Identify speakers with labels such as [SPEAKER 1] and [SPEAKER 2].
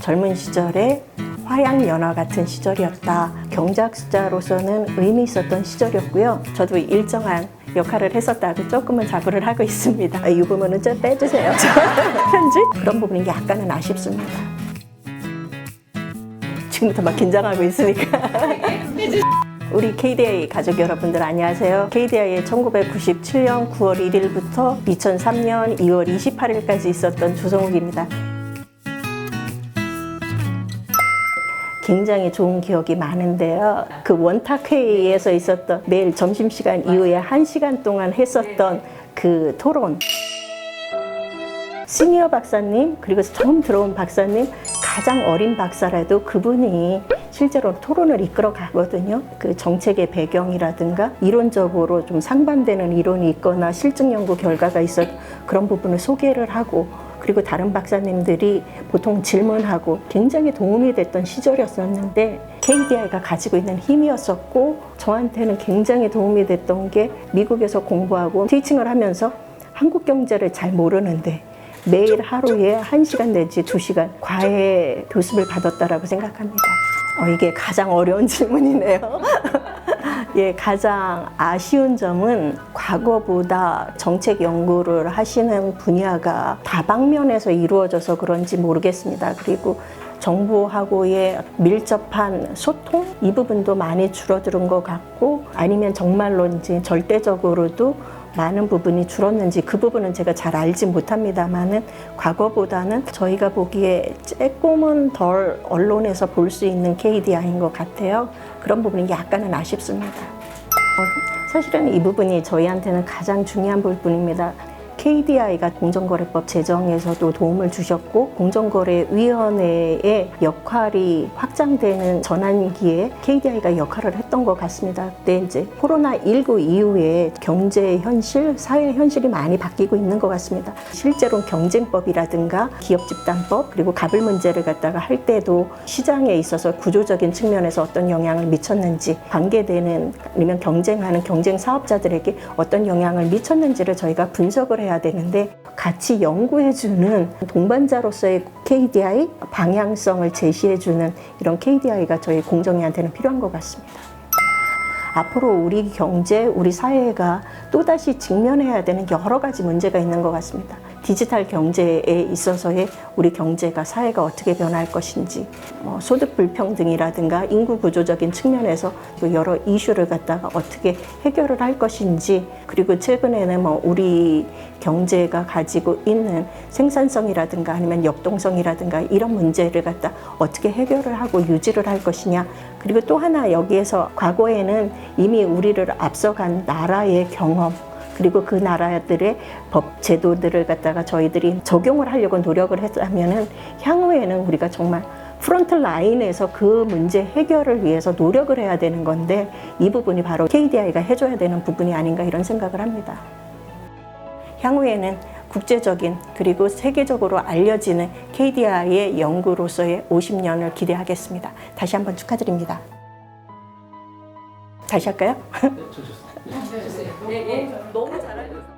[SPEAKER 1] 젊은 시절에 화양연화 같은 시절이었다. 경작자로서는 의미 있었던 시절이었고요. 저도 일정한 역할을 했었다고 조금은 자부를 하고 있습니다. 아, 이 부분은 좀 빼주세요. 편집? 그런 부분이 약간은 아쉽습니다. 지금부터 막 긴장하고 있으니까. 우리 KDI 가족 여러분들 안녕하세요. KDI에 1997년 9월 1일부터 2003년 2월 28일까지 있었던 조성욱입니다. 굉장히 좋은 기억이 많은데요. 그 원탁 회의에서 있었던 매일 점심시간 이후에 한시간 동안 했었던 그 토론. 시니어 박사님, 그리고 처음 들어온 박사님, 가장 어린 박사라도 그분이 실제로 토론을 이끌어 가거든요. 그 정책의 배경이라든가 이론적으로 좀 상반되는 이론이 있거나 실증 연구 결과가 있어 그런 부분을 소개를 하고 그리고 다른 박사님들이 보통 질문하고 굉장히 도움이 됐던 시절이었었는데 KDI가 가지고 있는 힘이었었고 저한테는 굉장히 도움이 됐던 게 미국에서 공부하고 티칭을 하면서 한국 경제를 잘 모르는데 매일 하루에 한시간 내지 두시간 과외 교습을 받았다라고 생각합니다. 어, 이게 가장 어려운 질문이네요. 예, 가장 아쉬운 점은 과거보다 정책 연구를 하시는 분야가 다방면에서 이루어져서 그런지 모르겠습니다. 그리고 정부하고의 밀접한 소통 이 부분도 많이 줄어드는 것 같고 아니면 정말로 이제 절대적으로도 많은 부분이 줄었는지 그 부분은 제가 잘 알지 못합니다만은 과거보다는 저희가 보기에 조금은 덜 언론에서 볼 수 있는 KDI인 것 같아요. 그런 부분이 약간은 아쉽습니다. 어, 사실은 이 부분이 저희한테는 가장 중요한 부분입니다. KDI가 공정거래법 제정에서도 도움을 주셨고 공정거래위원회의 역할이 확장되는 전환기에 KDI가 역할을 했던 것 같습니다. 그때 이제 코로나19 이후에 경제 현실, 사회 현실이 많이 바뀌고 있는 것 같습니다. 실제로 경쟁법이라든가 기업 집단법 그리고 가불 문제를 갖다가 할 때도 시장에 있어서 구조적인 측면에서 어떤 영향을 미쳤는지 관계되는 아니면 경쟁하는 경쟁 사업자들에게 어떤 영향을 미쳤는지를 저희가 분석을 해야 되는데 같이 연구해주는 동반자로서의 KDI 방향성을 제시해주는 이런 KDI가 저희 공정위한테는 필요한 것 같습니다. 앞으로 우리 경제, 우리 사회가 또다시 직면해야 되는 여러 가지 문제가 있는 것 같습니다. 디지털 경제에 있어서의 우리 경제가 사회가 어떻게 변할 것인지, 뭐 소득 불평등이라든가 인구 구조적인 측면에서 또 여러 이슈를 갖다가 어떻게 해결을 할 것인지, 그리고 최근에는 뭐 우리 경제가 가지고 있는 생산성이라든가 아니면 역동성이라든가 이런 문제를 갖다 어떻게 해결을 하고 유지를 할 것이냐. 그리고 또 하나 여기에서 과거에는 이미 우리를 앞서간 나라의 경험, 그리고 그 나라들의 법 제도들을 갖다가 저희들이 적용을 하려고 노력을 했다면은 향후에는 우리가 정말 프론트 라인에서 그 문제 해결을 위해서 노력을 해야 되는 건데 이 부분이 바로 KDI가 해줘야 되는 부분이 아닌가 이런 생각을 합니다. 향후에는 국제적인 그리고 세계적으로 알려지는 KDI의 연구로서의 50년을 기대하겠습니다. 다시 한번 축하드립니다. 다시 할까요?
[SPEAKER 2] 네, 좋습니다.
[SPEAKER 1] 너무 잘하셨어요.